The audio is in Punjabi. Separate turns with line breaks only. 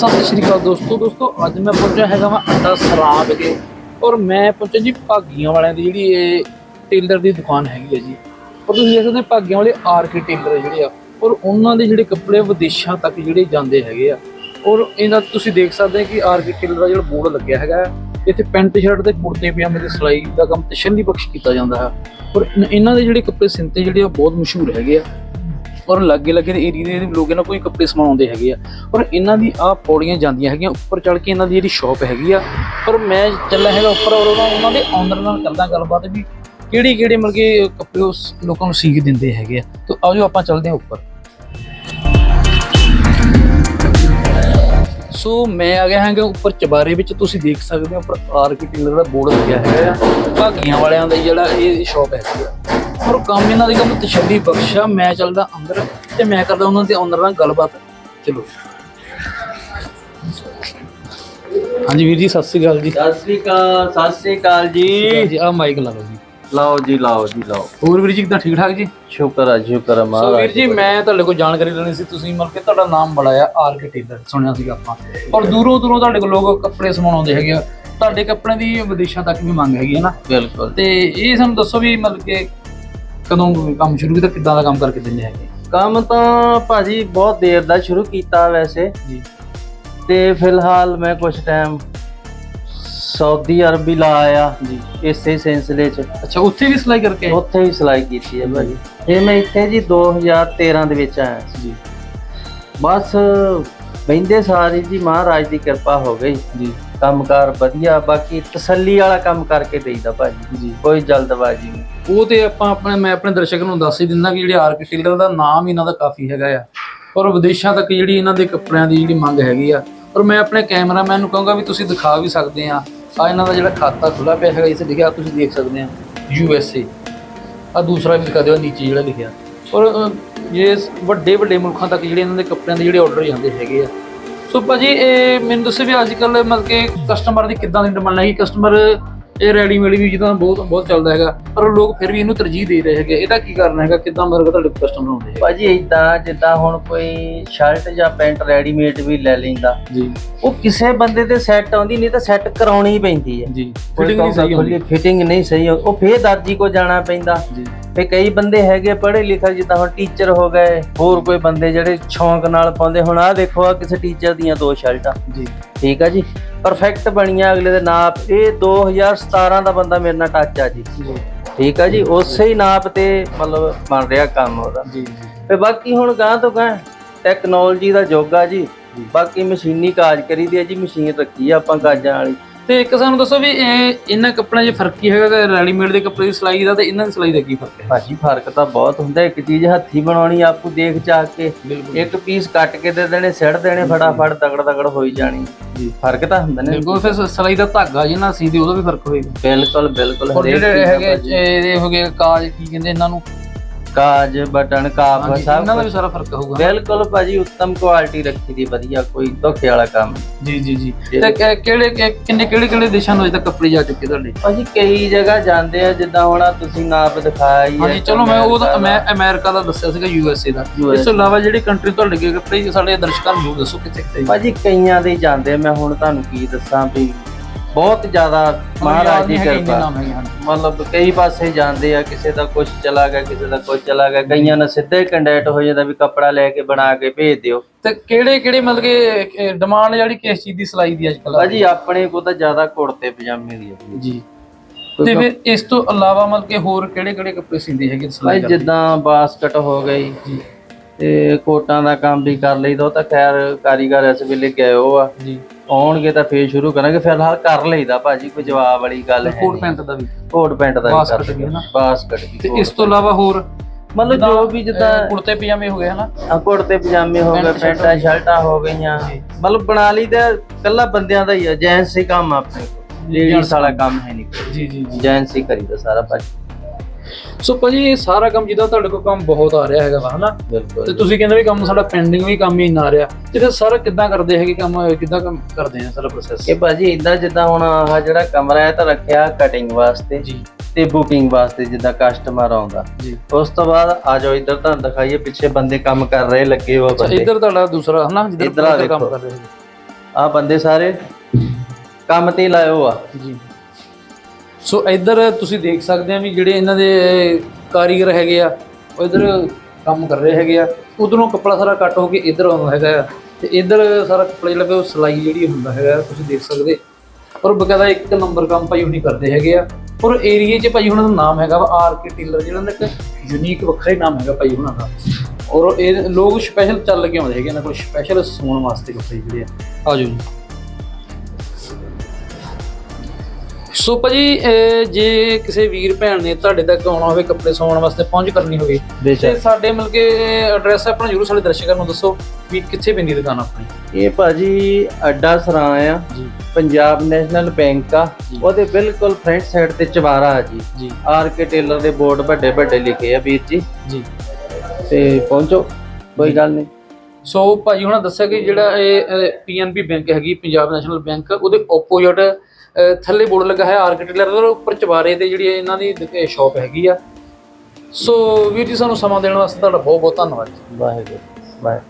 ਸਤਿ ਸ਼੍ਰੀ ਅਕਾਲ ਦੋਸਤੋ ਦੋਸਤੋ, ਅੱਜ ਮੈਂ ਪਹੁੰਚਿਆ ਹੈਗਾ ਮੈਂ ਅੱਡਾ ਸਰਾਬ ਵਿਖੇ ਔਰ ਮੈਂ ਪਹੁੰਚਿਆ ਜੀ ਭਾਗੀਆਂ ਵਾਲਿਆਂ ਦੀ ਜਿਹੜੀ ਇਹ ਟੇਲਰ ਦੀ ਦੁਕਾਨ ਹੈਗੀ ਹੈ ਜੀ। ਔਰ ਤੁਸੀਂ ਦੇਖ ਸਕਦੇ ਭਾਗੀਆਂ ਵਾਲੇ ਆਰ ਕੇ ਟੇਲਰ ਜਿਹੜੇ ਆ। ਔਰ ਉਹਨਾਂ ਦੇ ਜਿਹੜੇ ਕੱਪੜੇ ਵਿਦੇਸ਼ਾਂ ਤੱਕ ਜਿਹੜੇ ਜਾਂਦੇ ਹੈਗੇ ਆ। ਔਰ ਇਹਦਾ ਤੁਸੀਂ ਦੇਖ ਸਕਦੇ ਕਿ ਆਰ ਕੇ ਟੇਲਰ ਦਾ ਜਿਹੜਾ ਬੋਰਡ ਲੱਗਿਆ ਹੈਗਾ ਇੱਥੇ ਪੈਂਟ ਸ਼ਰਟ ਤੇ ਕੁੜਤੇ ਪਜਾਮੇ ਦੀ ਸਿਲਾਈ ਦਾ ਕੰਮ ਤਸ਼ੱਲੀ ਬਖਸ਼ ਕੀਤਾ ਜਾਂਦਾ ਹੈ ਔਰ ਇਹਨਾਂ ਦੇ ਜਿਹੜੇ ਕੱਪੜੇ ਸਿੰਤੇ ਜਿਹੜੇ ਆ ਬਹੁਤ ਮਸ਼ਹੂਰ ਹੈਗੇ ਆ। ਔਰ ਲਾਗੇ ਲਾਗੇ ਦੇ ਏਰੀਏ ਦੇ ਲੋਕ ਇਹਨਾਂ ਕੋਈ ਕੱਪੜੇ ਸਮਾਉਂਦੇ ਹੈਗੇ ਆ। ਔਰ ਇਹਨਾਂ ਦੀ ਆ ਪੌੜੀਆਂ ਜਾਂਦੀਆਂ ਹੈਗੀਆਂ, ਉੱਪਰ ਚੜ ਕੇ ਇਹਨਾਂ ਦੀ ਜਿਹੜੀ ਸ਼ਾਪ ਹੈਗੀ ਆ। ਔਰ ਮੈਂ ਚੱਲਿਆ ਹੈਗਾ ਉੱਪਰ ਔਰ ਉਹਨਾਂ ਉਹਨਾਂ ਦੇ ਓਨਰ ਨਾਲ ਕਰਦਾ ਗੱਲਬਾਤ ਵੀ ਕਿਹੜੀ ਕਿਹੜੇ ਮਤਲਬ ਕਿ ਕੱਪੜੇ ਉਸ ਲੋਕਾਂ ਨੂੰ ਸੀਖ ਦਿੰਦੇ ਹੈਗੇ ਆ। ਤਾਂ ਆਜੋ ਆਪਾਂ ਚੱਲਦੇ ਹਾਂ ਉੱਪਰ। ਸੋ ਮੈਂ ਆ ਗਿਆ ਹਾਂਗਾ ਉੱਪਰ ਚਬਾਰੇ ਵਿੱਚ, ਤੁਸੀਂ ਦੇਖ ਸਕਦੇ ਹੋ ਉੱਪਰ ਆਰਕੀਟੈਕਚਰ ਦਾ ਬੋਰਡ ਲੱਗਿਆ ਹੋਇਆ ਹੈ ਭਾਗੀਆਂ ਵਾਲਿਆਂ ਦਾ ਜਿਹੜਾ ਇਹ ਸ਼ਾਪ ਹੈਗੀ ਆ। ਔਰ ਕੰਮ ਇਹਨਾਂ ਦੀ ਕੰਮ ਤਸ਼ੱਲੀ ਬਖਸ਼ਾ ਮੈਂ ਚੱਲਦਾ ਅੰਦਰ ਤੇ ਮੈਂ ਕਰਦਾ ਉਹਨਾਂ ਦੇ ਓਨਰ ਨਾਲ ਗੱਲਬਾਤ। ਚਲੋ। ਹਾਂਜੀ ਵੀਰ ਜੀ ਸਤਿ ਸ੍ਰੀ ਅਕਾਲ ਜੀ।
ਸਤਿ ਸ੍ਰੀ ਅਕਾਲ ਸਤਿ ਸ੍ਰੀ ਅਕਾਲ ਜੀ।
ਜੀ। ਆ ਮਾਈਕ ਲਾ ਲਓ ਜੀ।
ਲਓ ਜੀ ਲਓ ਜੀ ਲਓ।
ਹੋਰ ਵੀਰ ਜੀ ਕਿਦਾਂ ਠੀਕ ਠਾਕ ਜੀ?
ਸ਼ੁਕਰ ਹੈ ਸ਼ੁਕਰ
ਸੋ
ਮਹਾਰਾਜ
ਵੀਰ ਜੀ ਮੈਂ ਤੁਹਾਡੇ ਕੋਲ ਜਾਣਕਾਰੀ ਲੈਣੀ ਸੀ। ਤੁਸੀਂ ਮਤਲਬ ਕਿ ਤੁਹਾਡਾ ਨਾਮ ਬੜਾ ਆ ਆਰਕੀਟੈਕਟਰ ਸੁਣਿਆ ਸੀਗਾ ਆਪਾਂ। ਔਰ ਦੂਰੋਂ ਦੂਰੋਂ ਤੁਹਾਡੇ ਕੋਲ ਲੋਕ ਕੱਪੜੇ ਸਮਾਉਣ ਆਉਂਦੇ ਹੈਗੇ ਆ। ਤੁਹਾਡੇ ਕੱਪੜਿਆਂ ਦੀ ਵਿਦੇਸ਼ਾਂ ਤੱਕ ਵੀ ਮੰਗ ਹੈਗੀ ਹੈ ਨਾ।
ਬਿਲਕੁਲ।
ਤੇ ਇਹ ਸਾਨੂੰ ਦੱਸੋ ਵੀ ਮਤਲਬ ਕਿ ਕਦੋਂ ਕੰਮ ਸ਼ੁਰੂ ਕੀਤਾ ਕਿੱਦਾਂ ਦਾ ਕੰਮ ਕਰਕੇ ਦਿੰਦੇ ਹੈਗੇ?
ਕੰਮ ਤਾਂ ਭਾਜੀ ਬਹੁਤ ਦੇਰ ਦਾ ਸ਼ੁਰੂ ਕੀਤਾ ਵੈਸੇ।
ਜੀ।
ਤੇ ਫਿਲਹਾਲ ਮੈਂ ਕੁਝ ਟਾਈਮ ਸਾਊਦੀ ਅਰਬੀ ਲਾ ਆਇਆ
ਜੀ।
ਇਸੇ ਸਿਲਸਿਲੇ ਚ।
ਅੱਛਾ ਉੱਥੇ ਵੀ ਸਿਲਾਈ ਕਰਕੇ ਆਏ?
ਉੱਥੇ ਹੀ ਸਿਲਾਈ ਕੀਤੀ ਹੈ ਭਾਜੀ। ਇਹ ਮੈਂ ਇੱਥੇ ਜੀ 2013 ਦੇ ਵਿੱਚ ਆਇਆ। ਸੀ।
ਜੀ।
ਬਸ ਬੈਂਦੇ ਸਾਰੀ ਜੀ ਮਹਾਰਾਜ ਦੀ ਕਿਰਪਾ ਹੋ ਗਈ।
ਜੀ।
ਕੰਮਕਾਰ ਵਧੀਆ ਬਾਕੀ ਤਸੱਲੀ ਵਾਲਾ ਕੰਮ ਕਰਕੇ ਦੇਈਦਾ ਭਾਜੀ।
ਜੀ।
ਕੋਈ ਜਲਦਬਾਜ਼ੀ ਨਹੀਂ।
ਉਹ ਤੇ ਆਪਾਂ ਆਪਣੇ ਮੈਂ ਆਪਣੇ ਦਰਸ਼ਕ ਨੂੰ ਦੱਸ ਹੀ ਦਿੰਦਾ ਕਿ ਜਿਹੜੇ ਆਰਕੀਟੈਕਟਰ ਦਾ ਨਾਮ ਇਹਨਾਂ ਦਾ ਕਾਫੀ ਹੈਗਾ ਆ। ਔਰ ਵਿਦੇਸ਼ਾਂ ਤੱਕ ਜਿਹੜੀ ਇਹਨਾਂ ਦੇ ਕੱਪੜਿਆਂ ਦੀ ਜਿਹੜੀ ਮੰਗ ਹੈਗੀ ਆ। ਔਰ ਮੈਂ ਆਪਣੇ ਕੈਮਰਾਮੈਨ ਨੂੰ ਕਹੂੰਗਾ ਵੀ ਤੁਸੀਂ ਦਿਖਾ ਵੀ ਸਕਦੇ ਆ। ਆ ਇਹਨਾਂ ਦਾ ਜਿਹੜਾ ਖਾਤਾ ਖੁੱਲਾ ਪਿਆ ਹੈਗਾ ਇਸ ਲਿਖਿਆ ਤੁਸੀਂ ਦੇਖ ਸਕਦੇ ਆ। U S A. ਆ ਦੂਸਰਾ ਵੀ ਦਿਖਾ ਦਿਓ ਨੀਚੇ ਜਿਹੜਾ ਲਿਖਿਆ। ਔਰ ਇਹ ਵੱਡੇ ਵੱਡੇ ਮੁਲਕਾਂ ਤੱਕ ਜਿਹੜੇ ਇਹਨਾਂ ਦੇ ਕੱਪੜਿਆਂ ਦੇ ਜਿਹੜੇ ਆਰਡਰ ਜਾਂਦੇ ਹੈਗੇ ਆ। ਸੋ ਭਾਜੀ ਇਹ ਮੈਨੂੰ ਦੱਸੋ ਵੀ ਅੱਜ ਕੱਲ ਮਤਲਬ ਕਿ ਕਸਟਮਰ ਦੀ ਕਿੱਦਾਂ ਦੀ ਡਿਮਾਂਡ ਹੈ ਕਸਟਮਰ ਇਹ ਰੈਡੀਮੇਡ ਵੀ ਜਿੱਦਾਂ ਬਹੁਤ ਬਹੁਤ ਚੱਲਦਾ ਹੈਗਾ ਪਰ ਲੋਕ ਫਿਰ ਵੀ ਇਹਨੂੰ ਤਰਜੀਹ ਦੇ ਰਹੇ ਹੈਗੇ। ਇਹਦਾ ਕੀ ਕਾਰਨ ਹੈਗਾ? ਕਿੱਦਾਂ ਮਤਲਬ ਤੁਹਾਡੇ ਕਸਟਮਰ ਹੁੰਦੇ ਹੈਗੇ?
ਭਾਜੀ ਇਦਾਂ ਜਿੱਦਾਂ ਹੁਣ ਕੋਈ ਸ਼ਰਟ ਜਾਂ ਪੈਂਟ ਰੈਡੀਮੇਡ ਵੀ ਲੈ ਲੈਂਦਾ।
ਜੀ।
ਉਹ ਕਿਸੇ ਬੰਦੇ ਤੇ ਸੈੱਟ ਆਉਂਦੀ ਨਹੀਂ ਤਾਂ ਸੈੱਟ ਕਰਾਉਣੀ ਹੀ ਪੈਂਦੀ ਹੈ।
ਜੀ। ਫਿਟਿੰਗ ਨਹੀਂ ਸਹੀ ਹੁੰਦੀ।
ਫਿਟਿੰਗ ਨਹੀਂ ਸਹੀ ਹੋ- ਉਹ ਫੇਰ ਦਰਜੀ ਕੋ ਜਾਣਾ ਪੈਂਦਾ।
ਜੀ।
ਤੇ ਕਈ ਬੰਦੇ ਹੈਗੇ ਪੜ੍ਹੇ ਲਿਖੇ ਜਿੱਦਾਂ ਹੁਣ ਟੀਚਰ ਹੋ ਗਏ ਹੋਰ ਕੋਈ ਬੰਦੇ ਜਿਹੜੇ ਸ਼ੌਂਕ ਨਾਲ ਪਾਉਂਦੇ ਹੁਣ ਆਹ ਦੇਖੋ ਆ ਕਿਸੇ ਟੀਚਰ ਦੀਆਂ ਦੋ ਸ਼ਰਟਾਂ।
ਜੀ।
ਠੀਕ ਆ ਜੀ? ਪਰਫੈਕਟ ਬਣੀਆਂ ਅਗਲੇ ਦੇ ਨਾਪ। ਇਹ 2017 ਦਾ ਬੰਦਾ ਮੇਰੇ ਨਾਲ ਟੱਚ ਆ ਜੀ।
ਜੀ।
ਠੀਕ ਆ ਜੀ? ਉਸੇ ਹੀ ਨਾਪ ਤੇ ਮਤਲਬ ਬਣ ਰਿਹਾ ਕੰਮ ਉਹਦਾ।
ਜੀ
ਤੇ ਬਾਕੀ ਹੁਣ ਗਾਂ ਤੋਂ ਗਾਂ ਟੈਕਨੋਲੋਜੀ ਦਾ ਯੁੱਗ ਆ ਜੀ। ਬਾਕੀ ਮਸ਼ੀਨੀ ਕਾਜ ਕਰੀਦੀ ਆ ਜੀ ਮਸ਼ੀਨ ਰੱਖੀ ਆ ਆਪਾਂ ਕਾਜਾਂ ਵਾਲੀ।
ਤੇ ਇੱਕ ਸਾਨੂੰ ਦੱਸੋ ਵੀ ਇਹ ਇਹਨਾਂ ਕੱਪੜਿਆਂ 'ਚ ਫ਼ਰਕ ਕੀ ਹੈਗਾ? ਕਿ ਰੈਡੀਮੇਡ ਦੇ ਕੱਪੜੇ ਦੀ ਸਿਲਾਈ ਦਾ ਤੇ ਇਹਨਾਂ ਦੀ ਸਿਲਾਈ ਦਾ ਕੀ ਫ਼ਰਕ ਹੈ?
ਭਾਜੀ ਫ਼ਰਕ ਤਾਂ ਬਹੁਤ ਹੁੰਦਾ। ਇੱਕ ਚੀਜ਼ ਹੱਥੀ ਬਣਾਉਣੀ ਆਪੂ ਦੇਖ ਚਾਹ ਕੇ। ਇੱਕ ਪੀਸ ਕੱਟ ਕੇ ਦੇ ਦੇਣੇ ਸਿੜ ਦੇਣੇ ਫਟਾਫਟ ਤਗੜ ਤਗੜ ਹੋਈ ਜਾਣੀ।
ਜੀ।
ਫ਼ਰਕ ਤਾਂ ਹੁੰਦਾ ਨੇ।
ਬਿਲਕੁਲ ਫਿਰ ਸਿਲਾਈ ਦਾ ਧਾਗਾ ਜਿਹਨਾਂ ਸੀ ਦੀ ਉਹਦਾ ਵੀ ਫ਼ਰਕ ਹੋਏਗਾ।
ਬਿਲਕੁਲ ਬਿਲਕੁਲ। ਹਰੇਕ
ਜਿਹੜੇ ਹੈਗੇ। ਇਹਦੇ ਹੋ ਗਏ ਕਾਜ ਕੀ ਕਹਿੰਦੇ ਇਹਨਾਂ ਨੂੰ?
ਕਾਜ ਬਟਨ ਕਾਫ
ਹਾਂਜੀ,
ਸਭ
ਇਹਨਾਂ ਦਾ ਵੀ
ਕੁਛ।
ਸਾਰਾ ਫ਼ਰਕ ਹੋਊਗਾ
ਬਿਲਕੁਲ ਭਾਜੀ ਉੱਤਮ ਕੁਆਲਿਟੀ ਰੱਖੀ ਦੀ ਵਧੀਆ ਕੋਈ ਧੋਖੇ ਵਾਲਾ ਕੰਮ
ਜੀ ਜੀ ਜੀ। ਤੇ ਕਿ- ਕਿਹੜੇ ਕਿ- ਕਿੰਨੇ ਕਿਹੜੇ ਕਿਹੜੇ ਦੇਸ਼ਾਂ ਨੂੰ ਅਜੇ ਤੱਕ ਕੱਪੜੇ ਜਾ ਚੁੱਕੇ ਤੁਹਾਡੇ?
ਭਾਜੀ ਕਈ ਜਗ੍ਹਾ ਜਾਂਦੇ ਆ ਜਿੱਦਾਂ ਹੁਣ ਆਹ ਤੁਸੀਂ ਨਾਪ ਦਿਖਾਇਆ ਹੀ ਹੈ
ਹਾਂਜੀ ਚਲੋ ਮੈਂ ਉਹ ਤਾਂ ਮੈਂ ਅਮਰੀਕਾ ਦਾ ਦੱਸਿਆ ਸੀਗਾ ਯੂ ਐਸ ਏ ਦਾ।
USA
ਇਸ ਤੋਂ ਇਲਾਵਾ ਜਿਹੜੀ ਕੰਟਰੀ ਤੁਹਾਡੇ ਅੱਗੇ ਕੱਪੜੇ ਸਾਡੇ ਦਰਸ਼ਕਾਂ ਨੂੰ ਦੱਸੋ ਕਿੱਥੇ ਕਿੱਥੇ।
ਭਾਜੀ ਕਈਆਂ ਦੇ ਜਾਂਦੇ ਆ, ਮੈਂ ਹੁਣ ਤੁਹਾਨੂੰ ਕੀ ਦੱਸਾਂ ਵੀ ਬਹੁਤ ਜ਼ਿਆਦਾ ਮਹਾਰਾਜ ਦੀ ਕਿਰਪਾ। ਮਤਲਬ ਕਈ ਪਾਸੇ ਜਾਂਦੇ ਆ ਕਿਸੇ ਦਾ ਕੁਝ ਚਲਾ ਗਿਆ ਕਿਸੇ ਦਾ ਕੁਝ ਚਲਾ ਗਿਆ। ਕਈਆਂ ਨਾਲ ਸਿੱਧੇ ਕੰਡੈਕਟ ਹੋ ਜਾਂਦਾ ਵੀ ਕੱਪੜਾ ਲੈ ਕੇ ਬਣਾ ਕੇ ਭੇਜ ਦਿਓ।
ਤੇ ਕਿਹੜੇ ਕਿਹੜੇ ਮਤਲਬ ਕਿ ਡਿਮਾਂਡ ਜਿਹੜੀ ਕਿਸ ਚੀਜ਼ ਦੀ ਸਿਲਾਈ ਦੀ ਅੱਜ ਕੱਲ੍ਹ
ਭਾਜੀ ਆਪਣੇ ਕੋਲ ਤਾਂ ਜ਼ਿਆਦਾ ਕੁੜਤੇ ਪਜਾਮੇ ਦੀ
ਜੀ। ਤੇ ਫਿਰ ਇਸ ਤੋਂ ਇਲਾਵਾ ਮਤਲਬ ਕਿ ਹੋਰ ਕਿਹੜੇ ਕਿਹੜੇ ਕੱਪੜੇ ਸਿੰਦੇ ਹੈਗੇ ਸਿਲਾਈ
ਜਿੱਦਾਂ ਬਾਸਕਟ ਹੋ ਗਈ
ਜੀ।
ਤੇ ਕੋਟਾਂ ਦਾ ਕੰਮ ਵੀ ਕਰ ਲਈਦਾ ਉਹ ਤਾਂ ਖੈਰ ਕਾਰੀਗਰ ਇਸ ਵੇਲੇ ਗਏ ਉਹ ਆ।
ਜੀ।
ਆਉਣਗੇ ਤਾਂ ਫੇਰ ਸ਼ੁਰੂ ਕਰਾਂਗੇ। ਫਿਲਹਾਲ ਕਰ ਲਈਦਾ ਭਾਜੀ ਕੋਈ ਜਵਾਬ ਵਾਲੀ ਗੱਲ ਹੈ
ਕੋਟ ਪੈਂਟ ਦਾ ਵੀ।
ਕੋਟ ਪੈਂਟ ਦਾ ਵੀ ਕਰ
ਹੈ ਨਾ।
ਬਾਸਕਟ ਵੀ
ਤੇ ਇਸ ਤੋਂ ਇਲਾਵਾ ਹੋਰ?
ਮਤਲਬ ਜੋ ਵੀ ਜਿੱਦਾਂ
ਕੁੜਤੇ ਪਜਾਮੇ ਹੋ ਗਏ ਹਨਾ?
ਆ ਕੁੜਤੇ ਪਜਾਮੇ ਹੋ ਗਏ
ਪੈਂਟ ਸ਼ਰਟਾਂ
ਹੋ ਗਈਆਂ। ਮਤਲਬ ਬਣਾ ਲਈਦਾ ਕੱਲਾ ਬੰਦਿਆਂ ਦਾ ਹੀ ਆ ਜੈਂਟਸ ਹੀ ਕੰਮ ਆਪਣੇ ਕੋਲ। ਲੇਡੀਜ਼ ਵਾਲਾ ਕੰਮ ਹੈ ਨਹੀਂ।
ਜੀ ਜੀ ਜੀ।
ਜੈਂਟਸ ਹੀ ਕਰੀਦਾ ਸਾਰਾ ਭਾਜੀ।
ਸੋ ਭਾਜੀ ਇਹ ਸਾਰਾ ਕੰਮ ਜਿਹਦਾ ਤੁਹਾਡੇ ਕੋਲ ਕੰਮ ਬਹੁਤ ਆ ਰਿਹਾ ਹੈਗਾ ਵਾ ਹਨਾ? ਤੇ ਤੁਸੀਂ ਕਹਿੰਦੇ ਵੀ ਕੰਮ ਸਾਡਾ ਪੈਂਡਿੰਗ ਵੀ ਕੰਮ ਹੀ ਇੰਨਾ ਆ ਰਿਹਾ। ਤੇ ਫਿਰ ਸਾਰਾ ਕਿੱਦਾਂ ਕਰਦੇ ਹੈਗੇ ਕੰਮ? ਕਿੱਦਾਂ ਕੰਮ ਕਰਦੇ ਆ ਸਾਰਾ ਪ੍ਰੋਸੈਸ
ਕਿ ਭਾਜੀ ਇਦਾਂ ਜਿੱਦਾਂ ਹੁਣ ਆਹ ਜਿਹੜਾ ਕਮਰਾ ਹੈ ਤਾਂ ਰੱਖਿਆ ਕਟਿੰਗ ਵਾਸਤੇ
ਜੀ।
ਤੇ ਬੁਕਿੰਗ ਵਾਸਤੇ ਜਿੱਦਾਂ ਕਸਟਮਰ ਆਉਂਦਾ।
ਜੀ।
ਉਸ ਤੋਂ ਬਾਅਦ ਆ ਜਾਓ ਇੱਧਰ ਤੁਹਾਨੂੰ ਦਿਖਾਈਏ ਪਿੱਛੇ ਬੰਦੇ ਕੰਮ ਕਰ ਰਹੇ ਲੱਗੇ ਹੋਏ ਬੰਦੇ।
ਇੱਧਰ ਤੁਹਾਡਾ ਦੂਸਰਾ ਹਨਾ?
ਇੱਧਰ ਆ
ਕੰਮ। ਕਰ ਰਹੇ
ਆ ਬੰਦੇ ਸਾਰੇ ਕੰਮ ਤੇ ਲਾਇਓ ਆ।
ਜੀ। ਸੋ ਇੱਧਰ ਤੁਸੀਂ ਦੇਖ ਸਕਦੇ ਆ ਵੀ ਜਿਹੜੇ ਇਹਨਾਂ ਦੇ ਕਾਰੀਗਰ ਹੈਗੇ ਆ, ਉਹ ਇੱਧਰ ਕੰਮ ਕਰ ਰਹੇ ਹੈਗੇ ਆ। ਉਧਰੋਂ ਕੱਪੜਾ ਸਾਰਾ ਕੱਟ ਹੋ ਕੇ ਇੱਧਰ ਆਉਂਦਾ ਹੈਗਾ ਆ। ਤੇ ਇੱਧਰ ਸਾਰਾ ਕੱਪੜਾ ਜਿਹੜਾ ਉਹ ਸਿਲਾਈ ਜਿਹੜੀ ਹੁੰਦਾ ਹੈਗਾ, ਤੁਸੀਂ ਦੇਖ ਸਕਦੇ। ਔਰ ਬਕਾਇਦਾ ਇੱਕ ਨੰਬਰ ਕੰਮ ਭਾਈ ਉਹਨੇ ਕਰਦੇ ਹੈਗੇ ਆ। ਔਰ ਏਰੀਏ 'ਚ ਭਾਈ ਉਹਨਾਂ ਦਾ ਨਾਮ ਹੈਗਾ ਵਾ ਆਰ ਕੇ ਟੇਲਰ ਜਿਹੜਾ ਦਾ ਇੱਕ ਯੂਨੀਕ ਵੱਖਰਾ ਹੀ ਨਾਮ ਹੈਗਾ ਭਾਈ ਉਹਨਾਂ ਦਾ। ਔਰ ਇਹ ਲੋਕ ਸਪੈਸ਼ਲ ਚੱਲ ਕੇ ਆਉਂਦੇ ਹੈਗੇ ਇਹਨਾਂ ਕੋਲ ਸਪੈਸ਼ਲ ਸੌਣ ਵਾਸਤੇ ਕੱਪੜੇ ਜਿਹੜੇ ਆ। ਆਜੋ ਜੀ। ਸੋ ਭਾਜੀ ਜੇ ਕਿਸੇ ਵੀਰ ਭੈਣ ਨੇ ਤੁਹਾਡੇ ਤੱਕ ਆਉਣਾ ਹੋਵੇ ਕੱਪੜੇ ਸਵਾਉਣ ਵਾਸਤੇ ਪਹੁੰਚ ਕਰਨੀ ਹੋਵੇ ਤੇ ਸਾਡੇ ਮਿਲ ਕੇ ਐਡਰੈਸ ਆਪਣਾ ਜਰੂਰ ਸਾਡੇ ਦਰਸ਼ਕਾਂ ਨੂੰ ਦੱਸੋ ਵੀ ਕਿੱਥੇ ਪੈਂਦੀ ਦੁਕਾਨ ਆਪਣੀ।
ਇਹ ਭਾਜੀ ਅੱਡਾ ਸਰਾਂ ਆ
ਜੀ।
ਪੰਜਾਬ ਨੈਸ਼ਨਲ ਬੈਂਕ ਆ। ਉਹਦੇ ਬਿਲਕੁਲ ਫਰੰਟ ਸਾਈਡ ਤੇ ਚਵਾਰਾ ਆ ਜੀ।
ਜੀ।
ਆਰ ਕੇ ਟੇਲਰ ਦੇ ਬੋਰਡ ਵੱਡੇ ਵੱਡੇ ਲਿਖੇ ਆ ਵੀਰ ਜੀ।
ਜੀ।
ਤੇ ਪਹੁੰਚੋ ਕੋਈ ਗੱਲ ਨਹੀਂ।
ਸੋ ਭਾਜੀ ਹੁਣਾਂ ਦੱਸਿਆ ਕਿ ਜਿਹੜਾ ਇਹ ਪੀਐਨਬੀ ਬੈਂਕ ਹੈਗੀ ਪੰਜਾਬ ਨੈਸ਼ਨਲ ਬੈਂਕ ਉਹਦੇ ਆਪੋਜ਼ਿਟ ਥੱਲੇ ਬੋਰਡ ਲੱਗਾ ਹੈ ਆਰਕੀਟੈਕਚਰ ਦਾ ਉੱਪਰ ਚਵਾਰੇ ਤੇ ਜਿਹੜੀ ਇਹਨਾਂ ਦੀ ਸ਼ਾਪ ਹੈਗੀ ਆ। ਸੋ ਵੀਰ ਜੀ, ਸਾਨੂੰ ਸਮਾਂ ਦੇਣ ਵਾਸਤੇ ਤੁਹਾਡਾ ਬਹੁਤ ਬਹੁਤ ਧੰਨਵਾਦ ਜੀ।
ਵਾਹਿਗੁਰੂ ਬਾਏ